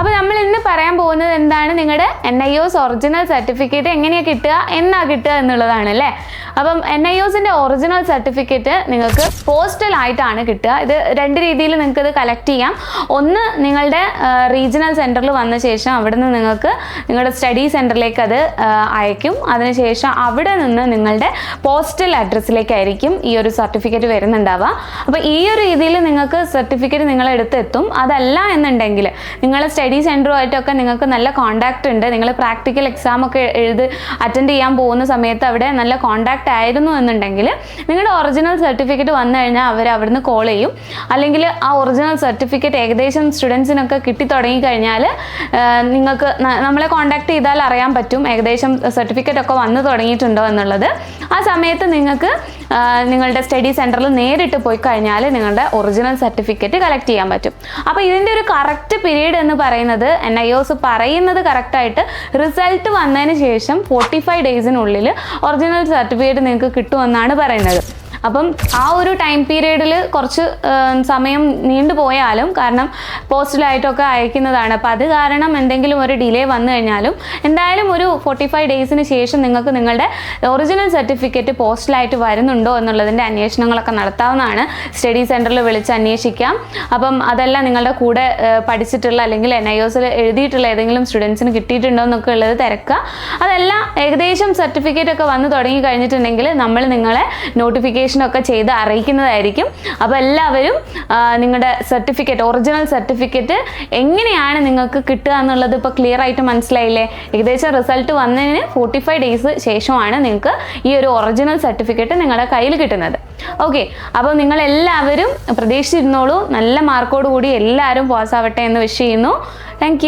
അപ്പോൾ നമ്മൾ പറയാൻ പോകുന്നത് എന്താണ്? നിങ്ങളുടെ N I O S original certificate എങ്ങനെയാണ് കിട്ടുക? എന്നാ കിട്ടുക എന്നുള്ളതാണ് അല്ലേ? അപ്പം എൻ ഐ ഒസിന്റെ ഒറിജിനൽ സർട്ടിഫിക്കറ്റ് നിങ്ങൾക്ക് പോസ്റ്റൽ ആയിട്ടാണ് കിട്ടുക. ഇത് രണ്ട് രീതിയിൽ നിങ്ങൾക്ക് ഇത് കളക്ട് ചെയ്യാം. ഒന്ന് നിങ്ങളുടെ റീജിയണൽ സെന്ററിൽ വന്ന ശേഷം അവിടെ നിന്ന് നിങ്ങൾക്ക് നിങ്ങളുടെ സ്റ്റഡി സെന്ററിലേക്ക് അത് അയക്കും. അതിനുശേഷം അവിടെ നിന്ന് നിങ്ങളുടെ പോസ്റ്റൽ അഡ്രസ്സിലേക്കായിരിക്കും ഈ ഒരു സർട്ടിഫിക്കറ്റ് വരുന്നുണ്ടാവുക. അപ്പോൾ ഈ ഒരു രീതിയിൽ നിങ്ങൾക്ക് സർട്ടിഫിക്കറ്റ് നിങ്ങളെടുത്തെത്തും. അതല്ല എന്നുണ്ടെങ്കിൽ നിങ്ങളെ സ്റ്റഡി സെന്ററുമായിട്ടൊക്കെ നിങ്ങൾക്ക് നല്ല കോണ്ടാക്റ്റ് ഉണ്ട്. നിങ്ങൾ പ്രാക്ടിക്കൽ എക്സാം ഒക്കെ എഴുതി അറ്റൻഡ് ചെയ്യാൻ പോകുന്ന സമയത്ത് അവിടെ നല്ല കോണ്ടാക്റ്റ് ആയിരുന്നു എന്നുണ്ടെങ്കിൽ നിങ്ങളുടെ ഒറിജിനൽ സർട്ടിഫിക്കറ്റ് വന്നു കഴിഞ്ഞാൽ അവർ അവിടുന്ന് കോൾ ചെയ്യും. അല്ലെങ്കിൽ ആ ഒറിജിനൽ സർട്ടിഫിക്കറ്റ് ഏകദേശം സ്റ്റുഡൻസിനൊക്കെ കിട്ടി തുടങ്ങിക്കഴിഞ്ഞാൽ നിങ്ങൾക്ക് നമ്മളെ കോണ്ടാക്ട് ചെയ്താൽ അറിയാൻ പറ്റും. ഏകദേശം സർട്ടിഫിക്കറ്റ് ഒക്കെ വന്നു തുടങ്ങിയിട്ടുണ്ടോ എന്നുള്ളത്. ആ സമയത്ത് നിങ്ങൾക്ക് നിങ്ങളുടെ സ്റ്റഡി സെന്ററിൽ നേരിട്ട് പോയി കഴിഞ്ഞാൽ നിങ്ങളുടെ ഒറിജിനൽ സർട്ടിഫിക്കറ്റ് കളക്ട് ചെയ്യാൻ പറ്റും. അപ്പോൾ ഇതിന്റെ ഒരു കറക്റ്റ് പീരീഡ് എന്ന് പറയുന്നത് എൻ ഐ ഒസ് പറയുന്നത് കറക്റ്റായിട്ട് റിസൾട്ട് വന്നതിന് ശേഷം ഫോർട്ടി ഫൈവ് ഡേയ്സിനുള്ളിൽ ഒറിജിനൽ സർട്ടിഫിക്കറ്റ് നിങ്ങൾക്ക് കിട്ടുമെന്നാണ് പറയുന്നത്. അപ്പം ആ ഒരു ടൈം പീരീഡിൽ കുറച്ച് സമയം നീണ്ടു പോയാലും കാരണം പോസ്റ്റലായിട്ടൊക്കെ അയക്കുന്നതാണ്. അപ്പോൾ അത് കാരണം എന്തെങ്കിലും ഒരു ഡിലേ വന്നു കഴിഞ്ഞാലും എന്തായാലും ഒരു ഫോർട്ടി ഫൈവ് ഡേയ്സിന് ശേഷം നിങ്ങൾക്ക് നിങ്ങളുടെ ഒറിജിനൽ സർട്ടിഫിക്കറ്റ് പോസ്റ്റലായിട്ട് വരുന്നുണ്ടോ എന്നുള്ളതിന്റെ അന്വേഷണങ്ങളൊക്കെ നടത്താവുന്നതാണ്. സ്റ്റഡി സെന്ററിൽ വിളിച്ച് അന്വേഷിക്കാം. അപ്പം അതെല്ലാം നിങ്ങളുടെ കൂടെ പഠിച്ചിട്ടുള്ള അല്ലെങ്കിൽ എൻ ഐ ഒസിൽ എഴുതിയിട്ടുള്ള ഏതെങ്കിലും സ്റ്റുഡൻസിന് കിട്ടിയിട്ടുണ്ടോ എന്നൊക്കെ ഉള്ളത് തിരക്കുക. അതെല്ലാം ഏകദേശം സർട്ടിഫിക്കറ്റ് ഒക്കെ വന്ന് തുടങ്ങി കഴിഞ്ഞിട്ടുണ്ടെങ്കിൽ നമ്മൾ നിങ്ങളെ നോട്ടിഫിക്കേഷൻ ഒക്കെ ചെയ്ത് അറിയിക്കുന്നതായിരിക്കും. അപ്പോൾ എല്ലാവരും നിങ്ങളുടെ സർട്ടിഫിക്കറ്റ് ഒറിജിനൽ സർട്ടിഫിക്കറ്റ് എങ്ങനെയാണ് നിങ്ങൾക്ക് കിട്ടുക എന്നുള്ളത് ഇപ്പോൾ ക്ലിയർ ആയിട്ട് മനസ്സിലായില്ലേ? ഏകദേശം റിസൾട്ട് വന്നതിന് ഫോർട്ടി ഫൈവ് ഡേയ്സ് ശേഷമാണ് നിങ്ങൾക്ക് ഈ ഒരു ഒറിജിനൽ സർട്ടിഫിക്കറ്റ് നിങ്ങളുടെ കയ്യിൽ കിട്ടുന്നത്. ഓക്കെ അപ്പോൾ നിങ്ങൾ എല്ലാവരും പ്രതീക്ഷിച്ചിരുന്നോളൂ. നല്ല മാർക്കോടുകൂടി എല്ലാവരും പാസ്സാവട്ടെ എന്ന് വിഷ് ചെയ്യുന്നു. താങ്ക്